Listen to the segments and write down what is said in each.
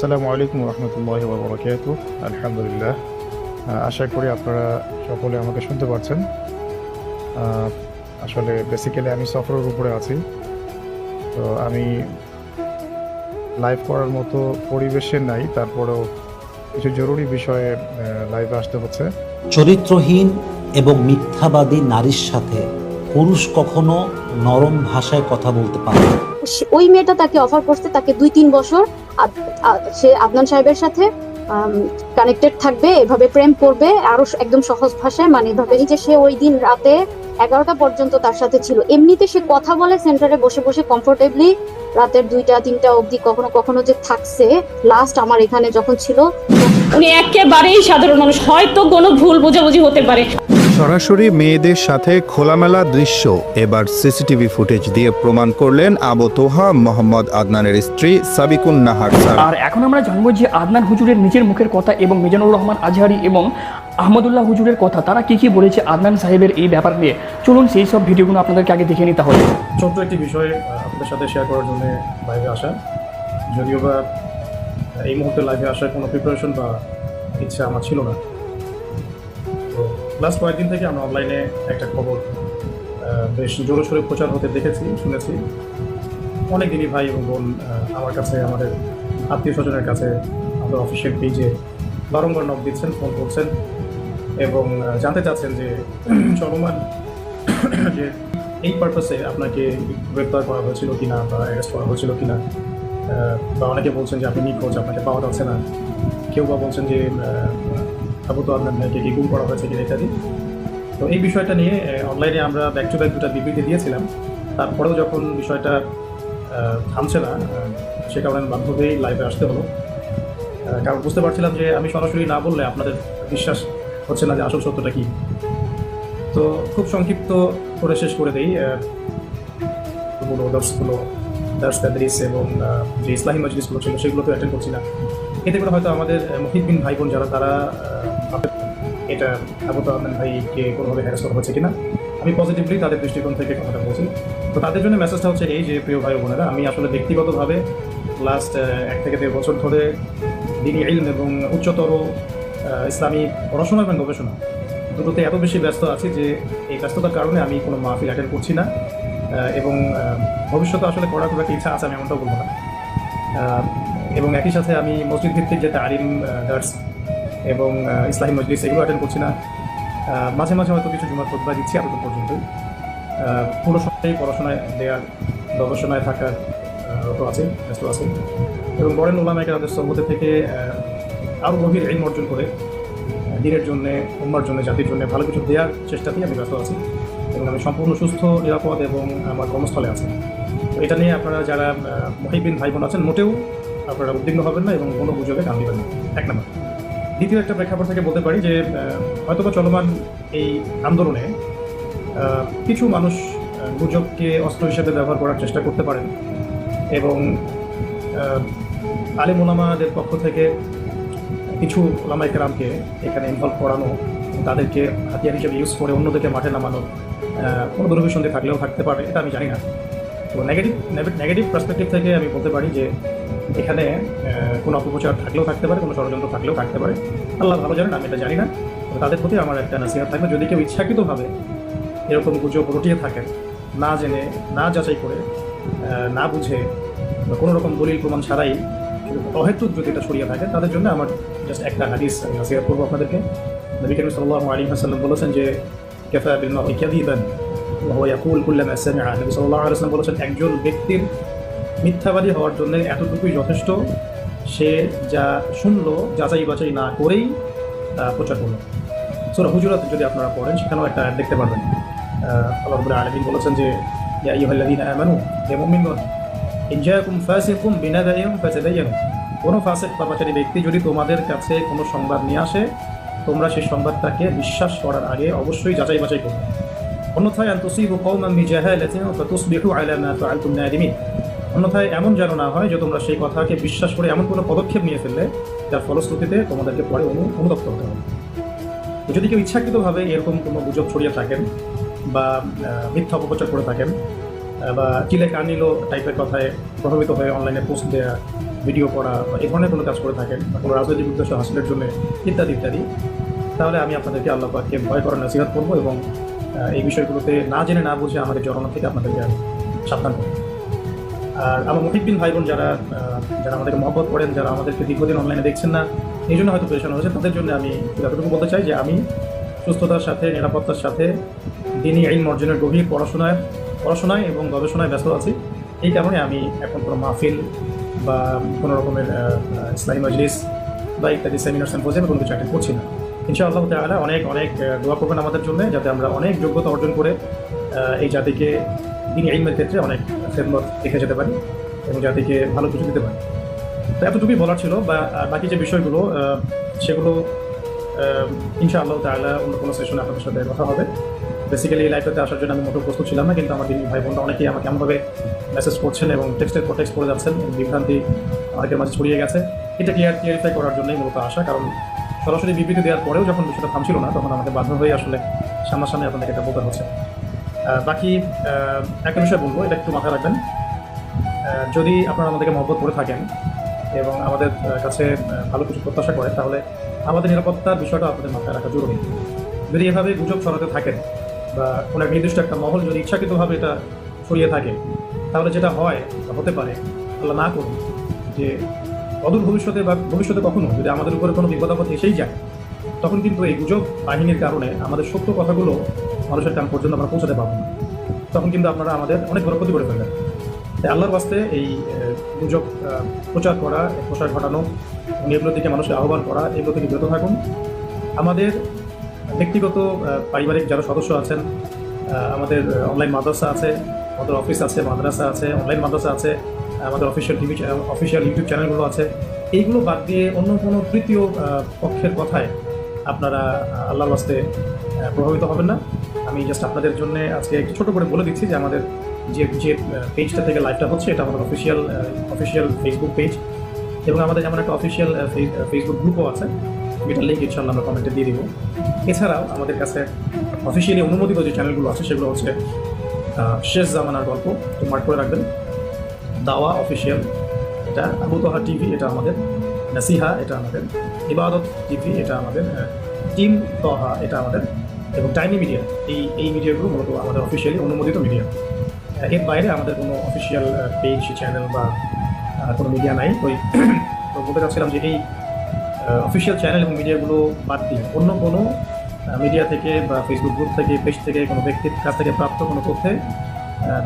আসসালামু আলাইকুম রহমতুল্লাহ বরকাত আলহামদুলিল্লাহ। আশা করি আপনারা সকলে আমাকে শুনতে পাচ্ছেন। আহ, আসলে বেসিক্যালি আমি সফরের উপরে আছি। তো আমি লাইভ করার মতো পরিবেশে নাই তারপরেও কিছু জরুরি বিষয়ে লাইভে আসতে হচ্ছে। চরিত্রহীন এবং মিথ্যাবাদী নারীর সাথে পুরুষ কখনো নরম ভাষায় কথা বলতে পারে না। ওই মেয়েটা তাকে অফার করছে তাকে দুই তিন বছর সে আদনান সাহেবের সাথে কানেক্টেড থাকবে, এভাবে প্রেম করবে, আরও একদম সহজ ভাষায় মানে এভাবে যে সে ওই দিন রাতে এগারোটা পর্যন্ত তার সাথে ছিল। এমনিতে সে কথা বলে সেন্টারে বসে বসে কমফোর্টেবলি রাতের দুইটা, তিনটা অবধি কখনো কখনো যে থাকছে লাস্ট আমার এখানে যখন ছিল, উনি একেবারেই সাধারণ মানুষ। হয়তো কোনো ভুল বোঝাবুঝি হতে পারে। সরাসরি মেয়েদের সাথে খোলামেলা দৃশ্য। এবার সিসিটিভি ফুটেজ দিয়ে প্রমাণ করলেন আবু তোহা মোহাম্মদ আদনানের স্ত্রী সাবিকুন নাহার আর এখন আমরা জানব যে আদনান হুজুরের নিজের মুখের কথা এবং মিজানুর রহমান আজহারি এবং আহমদুল্লাহ হুজুরের কথা তারা কি কি বলেছে আদনান সাহেবের এই ব্যাপার নিয়ে? চলুন সেই সব ভিডিওগুলো আপনাদেরকে আগে দেখে নিতে হবে। ছোট্ট একটি বিষয় আপনাদের সাথে শেয়ার করার জন্য লাইভে আসা। যদিও বা এই মুহূর্তে লাইভে আসার কোনো প্রিপারেশন বা ইচ্ছা আমার ছিল না। লাস্ট কয়েকদিন থেকে আমরা অনলাইনে একটা খবর বেশ জোরে সোরে প্রচার হতে দেখেছি, শুনেছি। অনেক দিনই ভাই এবং বোন আমার কাছে, আমাদের আত্মীয় স্বজনের কাছে আমাদের অফিসিয়াল পেজে বারংবার নক দিচ্ছেন ফোন করছেন এবং জানতে চাচ্ছেন যে চলমান যে এই পারপাসে আপনাকে গ্রেপ্তার করা হয়েছিল কি না বা অ্যারেস্ট করা হয়েছিল কি না বা অনেকে বলছেন যে আপনি নিখোঁজ, আপনাকে পাওয়া যাচ্ছে না। কেউ বা বলছেন যে তো আপনার ভাইকে কি করা হয়েছে কিনা ইত্যাদি তো এই বিষয়টা নিয়ে অনলাইনে আমরা ব্যাক টু ব্যাক দুটা বিবৃতি দিয়েছিলাম। তারপরেও যখন বিষয়টা থামছে না সে কারণে বাধ্য লাইভে আসতে হলো। কারণ বুঝতে পারছিলাম যে আমি সরাসরি না বললে আপনাদের বিশ্বাস হচ্ছে না যে আসল সত্যটা কী। তো খুব সংক্ষিপ্ত করে শেষ করে দিই গুলো দর্শগুলো দার্স এবং যে ইসলামী মজলিসগুলো ছিল সেগুলো তো অ্যাটেন্ড করছি না। এতে করে হয়তো আমাদের মহিবিন ভাই বোন যারা, তারা এটা আবু তাহমেন ভাইকে কোনোভাবে হ্যারাস করা হচ্ছে কিনা? আমি পজিটিভলি তাদের দৃষ্টিকোণ থেকে কথাটা বলছি। তো তাদের জন্য মেসেজটা হচ্ছে এই যে, প্রিয় ভাই বোনেরা, আমি আসলে ব্যক্তিগতভাবে লাস্ট এক থেকে দেড় বছর ধরে দিনী ইলম এবং উচ্চতর ইসলামী পড়াশোনা এবং গবেষণা দুটোতে এত বেশি ব্যস্ত আছি যে এই ব্যস্ততার কারণে আমি কোনো মাহফিল অ্যাটেন্ড করছি না। এবং ভবিষ্যতে আসলে করার খুব একটা ইচ্ছা আছে আমি এমনটাও বলব না। এবং একই সাথে আমি মসজিদ ভিত্তিক যে তারিম দার্স এবং ইসলামী মজলিস এগুলো অ্যাটেন্ড করছি না। মাঝে মাঝে হয়তো কিছু জুমার খোদবা দিচ্ছি এতদূর পর্যন্তই। পুরো সময়ই পড়াশোনায় দেওয়ার গবেষণায় থাকার রত আছে, ব্যস্ত আছে। এবং বরেন ওলামাকে তাদের সহমতে থেকে আরও গভীর আইন অর্জন করে দিনের জন্য, উম্মার জন্য, জাতির জন্য ভালো কিছু দেওয়ার চেষ্টাতেই আমি ব্যস্ত আছি এবং আমি সম্পূর্ণ সুস্থ, নিরাপদ এবং আমার কর্মস্থলে আছি। তো এটা নিয়ে আপনারা যারা মহিবিন ভাই বোন আছেন, মোটেও আপনারা উদ্বিগ্ন হবেন না এবং কোনো গুজবে কান দিবেন না। এক নম্বর। দ্বিতীয় একটা প্রেক্ষাপট থেকে বলতে পারি যে হয়তোবা চলমান এই আন্দোলনে কিছু মানুষ গুজবকে অস্ত্র হিসেবে ব্যবহার করার চেষ্টা করতে পারেন। এবং আলিম ওলামাদের পক্ষ থেকে কিছু ওলামাই কেরামকে এখানে ইনভলভ করানো, তাদেরকে হাতিয়ার হিসেবে ইউজ করে অন্যদেরকে মাঠে নামানো কোনো কোনো দুরভিসন্ধি থাকলেও থাকতে পারে, এটা আমি জানি না। তো নেগেটিভ নেগেটিভ পার্সপেক্টিভ থেকে আমি বলতে পারি যে এখানে কোনো অপপ্রচার থাকলেও থাকতে পারে, কোনো ষড়যন্ত্র থাকলেও থাকতে পারে। আল্লাহ ভালো জানেন, আমি এটা জানি না তাদের প্রতি আমার একটা নাসিহাত থাকবে। যদি কেউ ইচ্ছাকৃতভাবে এরকম গুজব রটিয়ে থাকেন, না জেনে, না যাচাই করে না বুঝে কোনো রকম দলিল প্রমাণ ছাড়াই অহেতুক যদি এটা ছড়িয়ে থাকে, তাদের জন্য আমার জাস্ট একটা হাদিস আমি নাসিহাত করব আপনাদেরকে। নবী করিম সাল্লাল্লাহু আলাইহি ওয়াসাল্লাম বলেছেন যে, কাফা বিল মারই কাযিবান ওয়া ইয়াকুল কুল্লামা সামিআ। নবী সাল্লাল্লাহু আলাইহি ওয়াসাল্লাম বলেছেন, একজন ব্যক্তির মিথ্যাবাদী হওয়ার জন্য এতটুকুই যথেষ্ট। সে যা শুনলো, যাচাই বাছাই না করেই প্রচার করল। সুরা হুজুরাত যদি আপনারা পড়েন, সেখানেও একটা ad দেখতে পারবেন। আল্লাহ রাব্বুল আলামিন বলেছেন যে, ইয়া আইয়ুহাল্লাযীনা আমানু, হে মুমিনগণ, ইন জাআকুম ফাসিকুম বিনাবাইয়িন ফাতাবায়ানু কোনো ফাসিক পাপাচারী ব্যক্তি যদি তোমাদের কাছে কোনো সংবাদ নিয়ে আসে, তোমরা সেই সংবাদটাকে বিশ্বাস করার আগে অবশ্যই যাচাই বাছাই করবে। অন্যথায় আন তুসিবু কওমান বিজাহালাতিন ফাতুসবিহু আলা মা ফাআলতুম নাদিমিন। অন্যথায় এমন যেন না হয় যে তোমরা সেই কথাকে বিশ্বাস করে এমন কোনো পদক্ষেপ নিয়ে ফেললে, যার ফলশ্রুতিতে তোমাদেরকে পরে অনু, অনুতপ্ত হতে হবে। যদি কেউ ইচ্ছাকৃতভাবে এরকম কোনো গুজব ছড়িয়ে থাকেন বা মিথ্যা অপপ্রচার করে থাকেন বা চিলে কানিলো টাইপের কথায় প্রভাবিত হয়ে অনলাইনে পোস্ট দেওয়া ভিডিও করা বা এই ধরনের কোনো কাজ করে থাকেন বা কোনো রাজনৈতিক উদ্দেশ্য হাসিলের জন্য ইত্যাদি ইত্যাদি, তাহলে আমি আপনাদেরকে আল্লাহ পাককে ভয় করার নসিহাত করব এবং এই বিষয়গুলোতে না জেনে না বুঝে আমাদের জড়ানো থেকে আপনাদেরকে সাবধান করব। আর আমার মুহিদ্দিন ভাই বোন যারা যারা আমাদেরকে মহব্বত করেন, যারা আমাদেরকে দীর্ঘদিন অনলাইনে দেখছেন না, এই জন্য হয়তো পেরেশান হয়েছে। তাদের জন্য আমি যতটুকু বলতে চাই যে আমি সুস্থতার সাথে, নিরাপত্তার সাথে, দিনই আইন অর্জনের গভীর পড়াশোনায় পড়াশোনায় এবং গবেষণায় ব্যস্ত আছি। এই কারণে আমি এখন কোনো মাহফিল বা কোনো রকমের ইসলামী মজলিস বা ইত্যাদি সেমিনার সেম্পোজিয়ামে কোনো কিছু অ্যাটেন্ড করছি না। ইনশাআল্লাহ তাআলা অনেক অনেক দোয়া করবেন আমাদের জন্য, যাতে আমরা অনেক যোগ্যতা অর্জন করে এই জাতিকে দিনই আইনের ক্ষেত্রে অনেক খেদমত দেখে যেতে পারি এবং জাতিকে ভালো কিছু দিতে পারি তো এতটুকুই বলার ছিল, বা বাকি যে বিষয়গুলো সেগুলো ইনশাআল্লাহ তাআলা অন্য কোনো সেশনে আপনাদের সাথে কথা হবে। বেসিক্যালি এই লাইফটাতে আসার জন্য আমি মোটেও প্রস্তুত ছিলাম না, কিন্তু আমার দিনী ভাই বোনরা অনেকেই আমাকে এমনভাবে মেসেজ করছেন এবং টেক্সটের পর টেক্সট করে যাচ্ছেন বিভ্রান্তি অনেকের মাঝে ছড়িয়ে গেছে। এটা ক্লিয়ার ক্লিয়ারিফাই করার জন্যই মূলত আসা কারণ সরাসরি বিবৃতি দেওয়ার পরেও যখন বিষয়টা থামছিল না, তখন আমাকে বাধ্য হয়ে আসলে সামনাসামনি আপনাদেরকে এটা বলতে হচ্ছে। বাকি একটা বিষয় বলব, এটা একটু মাথায় রাখবেন। যদি আপনারা আমাদেরকে মহব্বত করে থাকেন এবং আমাদের কাছে ভালো কিছু প্রত্যাশা করেন তাহলে আমাদের নিরাপত্তার বিষয়টা আপনাদের মাথায় রাখা জরুরি। যদি এভাবে গুজব ছড়াতে থাকেন বা কোনো এক নির্দিষ্ট একটা মহল যদি ইচ্ছাকৃতভাবে এটা ছড়িয়ে থাকে, তাহলে যেটা হয় হতে পারে, আল্লাহ না করুন যে অদূর ভবিষ্যতে বা ভবিষ্যতে কখনো যদি আমাদের উপরে কোনো বিপদ আপদ এসেই যায়, তখন কিন্তু এই গুজব বাহিনীর কারণে আমাদের সত্য কথাগুলো মানুষের কান পর্যন্ত আমরা পৌঁছাতে পারব না। তখন কিন্তু আপনারা আমাদের অনেক বড় ক্ষতি করে ফেলবেন। তাই আল্লাহর বাস্তে এই গুজব প্রচার করা, প্রসার ঘটানো এগুলোর দিকে মানুষকে আহ্বান করা, এগুলো থেকে বিরত থাকুন। আমাদের ব্যক্তিগত পারিবারিক যারা সদস্য আছেন আমাদের অনলাইন মাদ্রাসা আছে, আমাদের অফিস আছে, মাদ্রাসা আছে অনলাইন মাদ্রাসা আছে, আমাদের অফিসিয়াল টিভি অফিসিয়াল ইউটিউব চ্যানেলগুলো আছে। এইগুলো বাদ দিয়ে অন্য কোনো তৃতীয় পক্ষের কথায় আপনারা আল্লাহর বাস্তে প্রভাবিত হবেন না। আমি জাস্ট আপনাদের জন্য আজকে একটু ছোটো করে বলে দিচ্ছি যে আমাদের যে যে পেজটা থেকে লাইভটা হচ্ছে, এটা আমাদের অফিসিয়াল অফিসিয়াল ফেসবুক পেজ এবং আমাদের যেমন একটা অফিসিয়াল ফেসবুক গ্রুপও আছে। যেটা লিঙ্ক ইনশাল্লাহ আমরা কমেন্টে দিয়ে দিব। এছাড়াও আমাদের কাছে অফিসিয়ালি অনুমোদিত যে চ্যানেলগুলো আছে, সেগুলো হচ্ছে শেষ জামানার গল্প। মার্ক করে রাখবেন। দাওয়া অফিসিয়াল এটা আবু তোহা টিভি এটা আমাদের। নাসিহা, এটা আমাদের। ইবাদত টিভি এটা আমাদের। টিম তহা, এটা আমাদের। এবং টাইনি মিডিয়া, এই এই মিডিয়াগুলো মূলত আমাদের অফিসিয়ালি অনুমোদিত মিডিয়া। এর বাইরে আমাদের কোনো অফিসিয়াল পেজ চ্যানেল বা কোনো মিডিয়া নাই। ওই, তো বলতে চাচ্ছিলাম যে এই অফিসিয়াল চ্যানেল এবং মিডিয়াগুলো বাদ দিয়ে অন্য কোনো মিডিয়া থেকে বা ফেসবুক গ্রুপ থেকে পেজ থেকে, কোনো ব্যক্তির কাছ থেকে প্রাপ্ত কোনো তথ্যে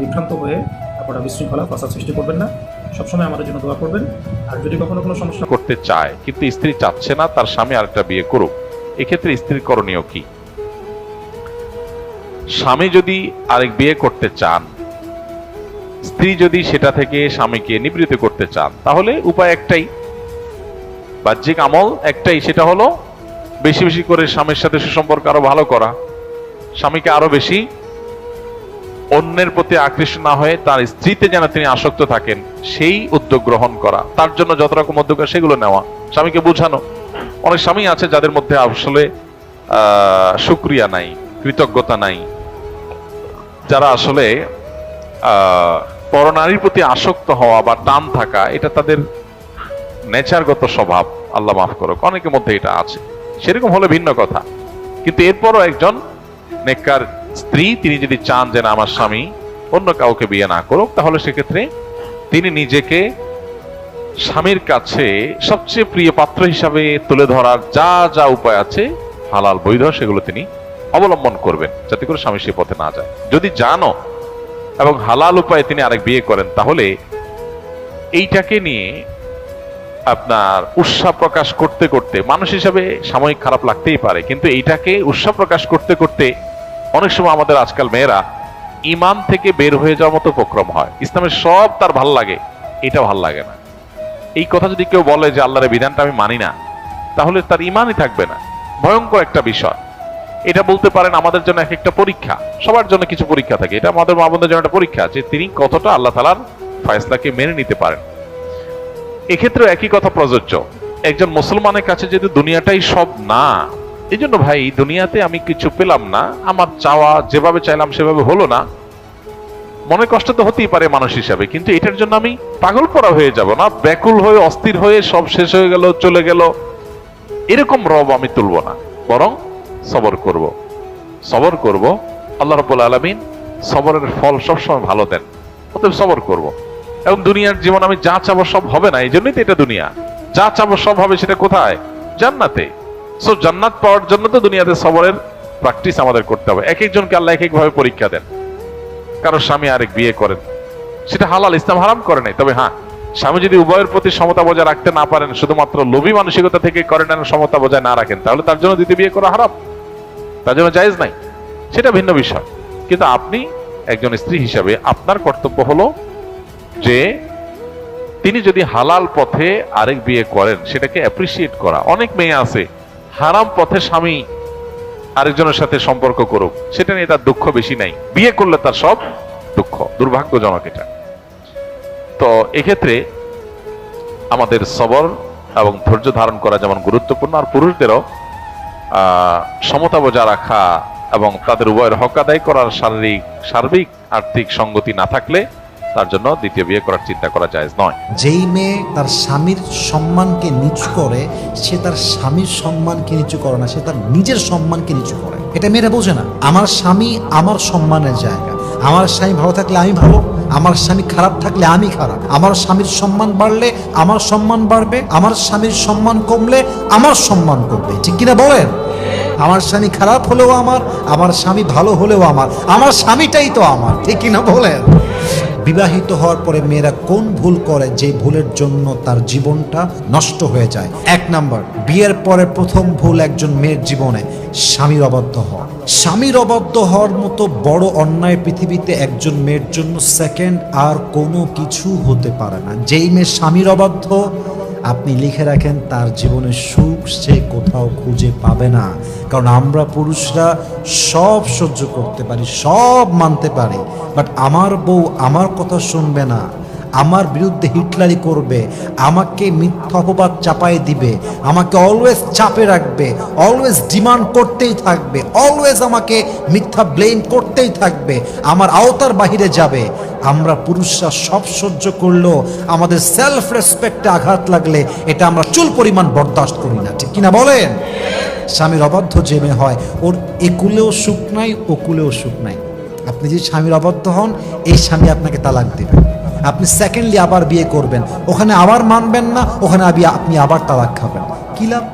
বিভ্রান্ত হয়ে আপনারা বিশৃঙ্খলা ফাঁসা সৃষ্টি করবেন না। সবসময় আমাদের জন্য দোয়া করবেন। আর যদি কখনো কোনো সমস্যা করতে চায়, কিন্তু স্ত্রী চাচ্ছে না, তার স্বামী আরেকটা বিয়ে করুক। এক্ষেত্রে স্ত্রীর করণীয় কি? স্বামী যদি আরেক বিয়ে করতে চান, স্ত্রী যদি সেটা থেকে স্বামীকে নিবৃত্ত করতে চান, তাহলে উপায় একটাই। বাহ্যিক আমল একটাই, সেটা হলো বেশি বেশি করে স্বামীর সাথে সুসম্পর্ক আরও ভালো করা। স্বামীকে আরও বেশি অন্যের প্রতি আকৃষ্ট না হয়ে তার স্ত্রীতে যেন তিনি আসক্ত থাকেন, সেই উদ্যোগ গ্রহণ করা। তার জন্য যত রকম উদ্যোগ সেগুলো নেওয়া। স্বামীকে বোঝানো। অনেক স্বামী আছে যাদের মধ্যে আসলে সুক্রিয়া নাই, কৃতজ্ঞতা নাই। যারা আসলে পরনারীর প্রতি আসক্ত হওয়া বা টান থাকা, এটা তাদের নেচারগত স্বভাব। আল্লাহ মাফ করুক, অনেকের মধ্যে এটা আছে। সেরকম হলে ভিন্ন কথা। কিন্তু এরপরও একজন নেককার স্ত্রী, তিনি যদি চান যে না, আমার স্বামী অন্য কাউকে বিয়ে না করুক, তাহলে সেক্ষেত্রে তিনি নিজেকে স্বামীর কাছে সবচেয়ে প্রিয় পাত্র হিসাবে তুলে ধরার যা যা উপায় আছে, হালাল বৈধ, সেগুলো তিনি অবলম্বন করবেন, যাতে করে স্বামী সে পথে না যায়। যদি জানো এবং হালাল উপায়ে তিনি আরেক বিয়ে করেন, তাহলে এইটাকে নিয়ে আপনার উৎসাহ প্রকাশ করতে করতে মানুষ হিসাবে সাময়িক খারাপ লাগতেই পারে, কিন্তু এইটাকে উৎসাহ প্রকাশ করতে করতে অনেক সময় আমাদের আজকাল মেয়েরা ইমান থেকে বের হয়ে যাওয়ার মতো উপক্রম হয়। ইসলামের সব তার ভালো লাগে, এটা ভালো লাগে না। এই কথা যদি কেউ বলে যে আল্লাহরের বিধানটা আমি মানি না, তাহলে তার ইমানই থাকবে না। ভয়ঙ্কর একটা বিষয়। এটা বলতে পারেন আমাদের জন্য এক একটা পরীক্ষা, সবার জন্য কিছু পরীক্ষা থাকে। এটা আমাদের মা বোনদের জন্য একটা পরীক্ষা যে তিনি কতটা আল্লাহ তালার ফয়সলাকে মেনে নিতে পারেন। এক্ষেত্রে একই কথা প্রযোজ্য। একজন মুসলমানের কাছে যদি দুনিয়াটাই সব না এই জন্য ভাই দুনিয়াতে আমি কিছু পেলাম না। আমার চাওয়া যেভাবে চাইলাম সেভাবে হলো না। মনে কষ্ট তো হতেই পারে মানুষ হিসাবে, কিন্তু এটার জন্য আমি পাগল পড়া হয়ে যাব না, ব্যাকুল হয়ে, অস্থির হয়ে সব শেষ হয়ে গেল, চলে গেল। এরকম রব আমি তুলব না, বরং সবর করব। সবর করব, আল্লাহ রাব্বুল আলামিন সবরের ফল সবসময় ভালো দেন, অতএব সবর করব। এবং দুনিয়ার জীবন আমি যা চাবো সব হবে না, এই জন্যই তো এটা দুনিয়া। যা চাবো সব হবে সেটা কোথায়? জান্নাতে। সো জান্নাত পাওয়ার জন্য তো দুনিয়াতে সবরের প্র্যাকটিস আমাদের করতে হবে। এক একজনকে আল্লাহ এক একভাবে পরীক্ষা দেন। কারও স্বামী আরেক বিয়ে করেন। সেটা হালাল, ইসলাম হারাম করে নাই। তবে হ্যাঁ স্বামী যদি উভয়ের প্রতি সমতা বজায় রাখতে না পারেন, শুধুমাত্র লোভী মানসিকতা থেকে করেন সমতা বজায় না রাখেন, তাহলে তার জন্য দ্বিতীয় বিয়ে করা হারাম। তার জন্য জায়েজ নাই। সেটা ভিন্ন বিষয়। কিন্তু আপনি একজন স্ত্রী হিসাবে আপনার কর্তব্য হলো যে তিনি যদি হালাল পথে আরেক বিয়ে করেন, সেটাকে অ্যাপ্রিসিয়েট করা। অনেক মেয়ে আছে হারাম পথে স্বামী আরেকজনের সাথে সম্পর্ক করুক, সেটা নিয়ে তার দুঃখ বেশি নাই। বিয়ে করলে তার সব দুঃখ, দুর্ভাগ্যজনক এটা। তো এক্ষেত্রে আমাদের সবর এবং ধৈর্য ধারণ করা যেমন গুরুত্বপূর্ণ, আর পুরুষদেরও সমতা বজায় রাখা এবং তাদের উভয়ের হক আদায় করার শারীরিক, সার্বিক, আর্থিক সঙ্গতি না থাকলে তার জন্য দ্বিতীয় বিয়ে করার চিন্তা করা যায় নয়। যেই মেয়ে তার স্বামীর সম্মানকে নিচু করে, সে তার স্বামীর সম্মানকে নিচু করে না, সে তার নিজের সম্মানকে নিচু করে। এটা মেয়েরা বোঝে না। আমার স্বামী আমার সম্মানের জায়গা। আমার স্বামী ভালো থাকলে আমি ভালো, আমার স্বামী খারাপ থাকলে আমি খারাপ। আমার স্বামীর সম্মান বাড়লে আমার সম্মান বাড়বে, আমার স্বামীর সম্মান কমলে আমার সম্মান কমবে। ঠিক কিনা বলেন? আমার স্বামী খারাপ হলেও আমার আমার স্বামী ভালো হলেও আমার আমার স্বামীটাই তো আমার। ঠিক কিনা বলেন? বিবাহিত হওয়ার পরে মেয়েরা কোন ভুল করে যে ভুলের জন্য তার জীবনটা নষ্ট হয়ে যায়? এক নাম্বার, বিয়ের পরে প্রথম ভুল একজন মেয়ের জীবনে স্বামীর অবাধ্য হওয়া। স্বামীর অবাধ্য হওয়ার মতো বড় অন্যায় পৃথিবীতে একজন মেয়ের জন্য সেকেন্ড আর কোনো কিছু হতে পারে না। যেই মেয়ে স্বামীর অবাধ্য আপনি লিখে রাখেন, তার জীবনের সুখ সে কোথাও খুঁজে পাবে না। কারণ আমরা পুরুষরা সব সহ্য করতে পারি, সব মানতে পারি। বাট আমার বউ আমার কথা শুনবে না। আমার বিরুদ্ধে হিটলারি করবে। আমাকে মিথ্যা অপবাদ চাপাই দিবে। আমাকে অলওয়েজ চাপে রাখবে। অলওয়েজ ডিমান্ড করতেই থাকবে। অলওয়েজ আমাকে মিথ্যা ব্লেম করতেই থাকবে। আমার আওতার বাহিরে যাবে। আমরা পুরুষরা সব সহ্য করলেও আমাদের সেলফ রেসপেক্টে আঘাত লাগলে এটা আমরা চুল পরিমাণ বরদাস্ত করি না, ঠিক কিনা বলেন? স্বামীর অবাধ্য যে মেয়ে হয়, ওর একুলেও সুখ নাই ওকুলেও সুখ নাই। আপনি যদি স্বামীর অবাধ্য হন, এই স্বামী আপনাকে তালাক দেবে। আপনি সেকেন্ডলি আবার বিয়ে করবেন, ওখানে আবার মানবেন না, ওখানে আপনি আবার তালাক খাবেন। কি লাভ?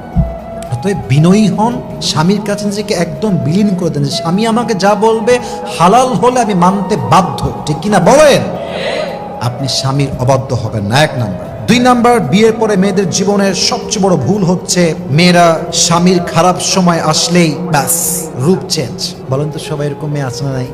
অতএব বিনয়ী হন, স্বামীর কাছে নিজেকে একদম বিলীন করে দেন স্বামী আমাকে যা বলবে হালাল হলে আমি মানতে বাধ্য। ঠিক কিনা বলেন? আপনি স্বামীর অবাধ্য হবেন না, এক নাম্বার। দুই নাম্বার, বিয়ের পরে মেয়েদের জীবনের সবচেয়ে বড় ভুল হচ্ছে মেয়েরা স্বামীর খারাপ সময় আসলেই ব্যাস, রূপ চেঞ্জ বলেন তো সবাই এরকম মেয়ে আছে না নাই?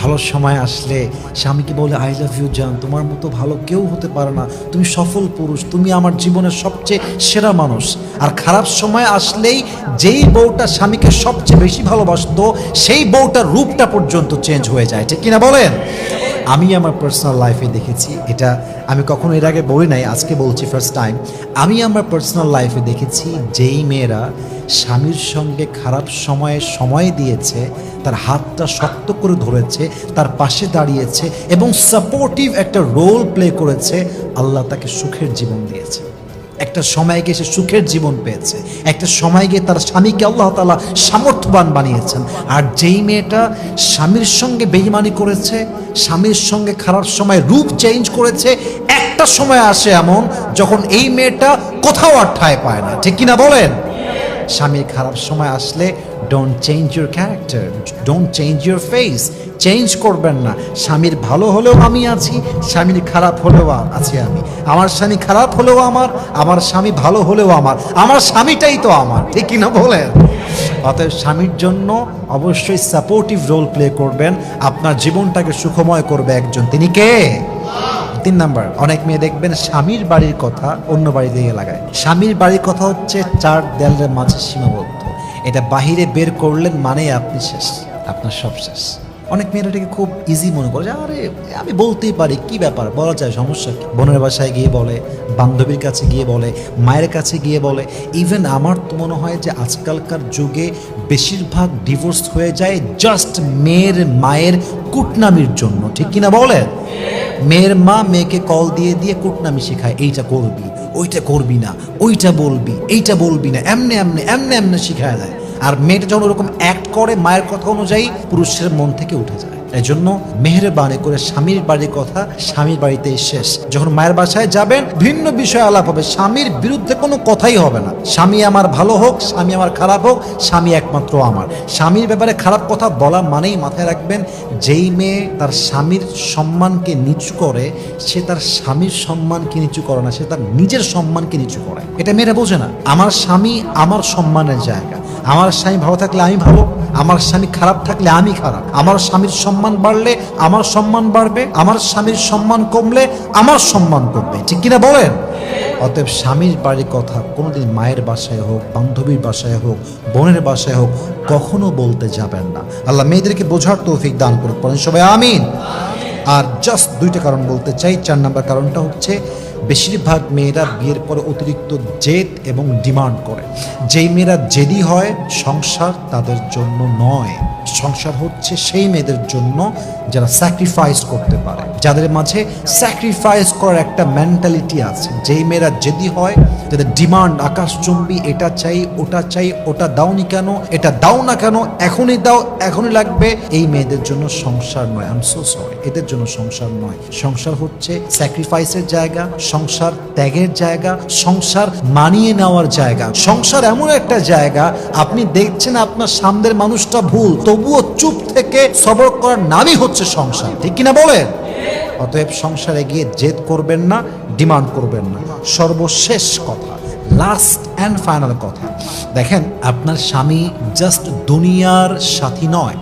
ভালো সময় আসলে, স্বামীকে বলে আই লাভ ইউ জান, তোমার মতো ভালো কেউ হতে পারে না। তুমি সফল পুরুষ, তুমি আমার জীবনের সবচেয়ে সেরা মানুষ। আর খারাপ সময় আসলেই যেই বউটা স্বামীকে সবচেয়ে বেশি ভালোবাসত, সেই বউটার রূপটা পর্যন্ত চেঞ্জ হয়ে যায়। ঠিক কিনা বলেন? আমি আমার পার্সোনাল লাইফে দেখেছি, এটা আমি কখনো এর আগে বলি নাই, আজকে বলছি ফার্স্ট টাইম আমি আমার পার্সোনাল লাইফে দেখেছি যেই মেয়েরা স্বামীর সঙ্গে খারাপ সময়ে সময় দিয়েছে, তার হাতটা শক্ত করে ধরেছে, তার পাশে দাঁড়িয়েছে এবং সাপোর্টিভ একটা রোল প্লে করেছে, আল্লাহ তাকে সুখের জীবন দিয়েছে। একটা সময় গিয়ে সে সুখের জীবন পেয়েছে। একটা সময় গিয়ে তার স্বামীকে আল্লাহ তালা সামর্থ্যবান বানিয়েছেন। আর যেই মেয়েটা স্বামীর সঙ্গে বেইমানি করেছে, স্বামীর সঙ্গে খারাপ সময় রূপ চেঞ্জ করেছে, একটা সময় আসে এমন যখন এই মেয়েটা কোথাও আর ঠায় পায় না। ঠিক কিনা বলেন? স্বামীর খারাপ সময় আসলে don't change your character don't change your face change করবেন না। স্বামীর ভালো হলেও আমি আছি, স্বামীর খারাপ হলেও আছি আমি। আমার স্বামী খারাপ হলেও আমার আমার স্বামী ভালো হলেও আমার। আমার স্বামীটাই তো আমার। ঠিক কিনা বলেন? অতএব স্বামীর জন্য অবশ্যই সাপোর্টিভ রোল প্লে করবেন। আপনার জীবনটাকে সুখময় করবে একজন। তিনি কে? তিন নাম্বার। অনেক মেয়ে দেখবেন স্বামীর বাড়ির কথা অন্য বাড়ি দিয়ে লাগায়। স্বামীর বাড়ির কথা হচ্ছে চার দেয়ালের মাঝে সীমাবদ্ধ। এটা বাহিরে বের করলেন মানে আপনি শেষ, আপনার সব শেষ। অনেক মেয়েরা এটাকে খুব ইজি মনে করে যে, আরে, আমি বলতেই পারি, কি ব্যাপার? বলা যায় সমস্যা কি? বোনের বাসায় গিয়ে বলে, বান্ধবীর কাছে গিয়ে বলে, মায়ের কাছে গিয়ে বলে। ইভেন আমার তো মনে হয় যে, আজকালকার যুগে বেশিরভাগ ডিভোর্স হয়ে যায় জাস্ট মেয়ের, মায়ের কুটনামির জন্য। ঠিক কিনা বলে মেয়ের মা মেয়েকে কল দিয়ে দিয়ে কুটনামি শেখায়, এইটা করবি, ওইটা করবি না, ওইটা বলবি, এইটা বলবি না। এমনে এমনে এমনে এমনে শিখায় দেয়। আর মেয়েটা যখন ওরকম অ্যাক্ট করে, মায়ের কথা অনুযায়ী পুরুষের মন থেকে উঠে যায়। এই জন্য মেহেরবানি করে স্বামীর বাড়ির কথা স্বামীর বাড়িতেই শেষ। যখন মায়ের বাসায় যাবেন, ভিন্ন বিষয় আলাপ হবে। স্বামীর বিরুদ্ধে কোনো কথাই হবে না। স্বামী আমার ভালো হোক, স্বামী আমার খারাপ হোক, স্বামী একমাত্র আমার। স্বামীর ব্যাপারে খারাপ কথা বলা মানেই মাথায় রাখবেন, যেই মেয়ে তার স্বামীর সম্মানকে নিচু করে, সে তার স্বামীর সম্মানকে নিচু করে না, সে তার নিজের সম্মানকে নিচু করে। এটা মেয়েরা বোঝে না। আমার স্বামী আমার সম্মানের জায়গা। আমার স্বামী ভালো থাকলে আমি ভালো, আমার স্বামী খারাপ থাকলে আমি খারাপ। আমার স্বামীর সম্মান বাড়লে আমার সম্মান বাড়বে, আমার স্বামীর সম্মান কমলে আমার সম্মান কমবে। ঠিক কিনা বলেন? অতএব স্বামীর বাড়ির কথা কোনোদিন মায়ের বাসায় হোক, বান্ধবীর বাসায় হোক, বোনের বাসায় হোক, কখনো বলতে যাবেন না। আল্লাহ মেয়েদেরকে বোঝার তৌফিক দান করুক। বলেন সবাই, আমিন। আর জাস্ট দুইটা কারণ বলতে চাই, চার নাম্বার কারণটা হচ্ছে বেশিরভাগ মেয়েরা বিয়ের পরে অতিরিক্ত জেদ এবং ডিমান্ড করে। যেই মেয়েরা জেদি হয়, সংসার তাদের জন্য নয়। সংসার হচ্ছে সেই মেয়েদের জন্য যারা স্যাক্রিফাইস করতে পারে। যাদের মাঝে স্যাক্রিফাইস করার একটা মেন্টালিটি আছে। যেই মেয়েরা জেদি হয়, যাদের ডিমান্ড আকাশচুম্বী এটা চাই, ওটা চাই, ওটা দাওনি কেন, এটা দাও না কেন, এখনই দাও, এখনই লাগবে, এই মেয়েদের জন্য সংসার নয়। আম সো সরি এদের জন্য সংসার নয়। সংসার হচ্ছে স্যাক্রিফাইসের জায়গা সংসার ত্যাগের জায়গা, সংসার মানিয়ে নেওয়ার জায়গা। সংসার এমন একটা জায়গা, আপনি দেখছেন আপনার সামনের মানুষটা ভুল, তবুও চুপ থেকে সবর করার নামই হচ্ছে সংসার। ঠিক কিনা বলেন? অতএব সংসারে গিয়ে জেদ করবেন না, ডিমান্ড করবেন না। সর্বশেষ কথা লাস্ট অ্যান্ড ফাইনাল কথা। দেখেন, আপনার স্বামী জাস্ট দুনিয়ার সাথী নয়,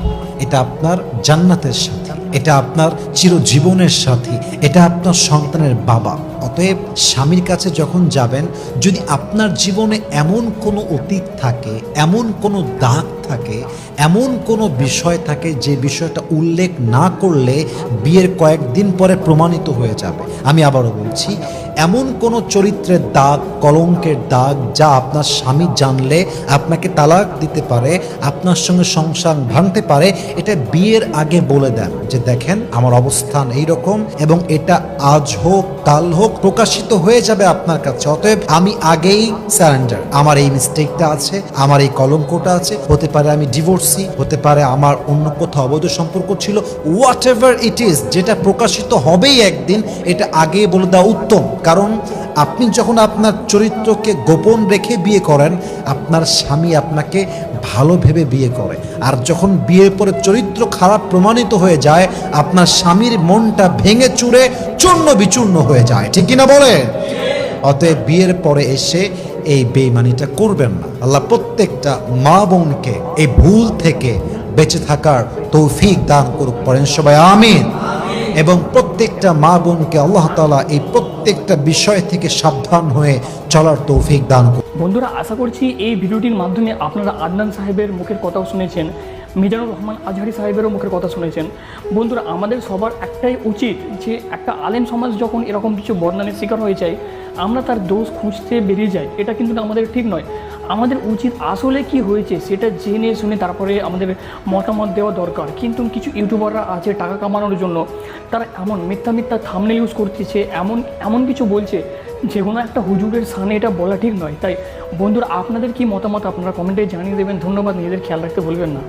এটা আপনার জান্নাতের সাথী, এটা আপনার চিরজীবনের সাথী, এটা আপনার সন্তানের বাবা। অতএব স্বামীর কাছে যখন যাবেন, যদি আপনার জীবনে এমন কোনো অতীত থাকে, এমন কোনো দাগ থাকে, এমন কোনো বিষয় থাকে যে বিষয়টা উল্লেখ না করলে বিয়ের কয়েকদিন পরে প্রমাণিত হয়ে যাবে। আমি আবারও বলছি এমন কোনো চরিত্রের দাগ, কলঙ্কের দাগ যা আপনার স্বামী জানলে, আপনাকে তালাক দিতে পারে, আপনার সঙ্গে সংসার ভাঙতে পারে, এটা বিয়ের আগে বলে দেন যে দেখেন আমার অবস্থান এই রকম এবং এটা আজ হোক, কাল হোক, প্রকাশিত হয়ে যাবে আপনার কাছে। অতএব আমি আগেই স্যারেন্ডার আমার এই মিস্টেকটা আছে, আমার এই কলঙ্কটা আছে, হতে পারে আমি ডিভোর্সি হতে পারে আমার অন্য কোথাও অবৈধ সম্পর্ক ছিল হোয়াট এভার ইট ইজ যেটা প্রকাশিত হবেই একদিন, এটা আগেই বলে দেওয়া উত্তম। কারণ আপনি যখন আপনার চরিত্রকে গোপন রেখে বিয়ে করেন, আপনার স্বামী আপনাকে ভালো ভেবে বিয়ে করে। আর যখন বিয়ের পরে চরিত্র খারাপ প্রমাণিত হয়ে যায়, আপনার স্বামীর মনটা ভেঙে চুরে চূর্ণ বিচূর্ণ হয়ে যায়। ঠিক কিনা বলে অতএব বিয়ের পরে এসে এই বেইমানিটা করবেন না। আল্লাহ প্রত্যেকটা মা বোনকে এই ভুল থেকে বেঁচে থাকার তৌফিক দান করুক। পড়েন সবাই, আমিন। এবং প্রত্যেকটা মা বোনকে আল্লাহ তাআলা এই প্রত্যেকটা বিষয় থেকে সাবধান হয়ে চলার তৌফিক দান করুন। বন্ধুরা, আশা করছি এই ভিডিওটির মাধ্যমে আপনারা আদনান সাহেবের মুখের কথাও শুনেছেন, মিজানুর রহমান আজহারি সাহেবেরও মুখের কথা শুনেছেন। বন্ধুরা, আমাদের সবার একটাই উচিত যে একটা আলেম সমাজ যখন এরকম কিছু বর্ণানের শিকার হয়ে যায়, আমরা তার দোষ খুঁজতে বেরিয়ে যাই, এটা কিন্তু আমাদের ঠিক নয়। আমাদের উচিত আসলে কি হয়েছে সেটা জেনে শুনে তারপরে আমাদের মতামত দেওয়া দরকার। কিন্তু কিছু ইউটিউবাররা আছে টাকা কামানোর জন্য, তারা এমন মিথ্যা মিথ্যা থামনে ইউজ করতেছে, এমন এমন কিছু বলছে যে কোনো একটা হুজুরের সামনে এটা বলা ঠিক নয়। তাই বন্ধুরা, আপনাদের কি মতামত? আপনারা কমেন্টে জানিয়ে দেবেন। ধন্যবাদ, নিজেদের খেয়াল রাখতে বলবেন না।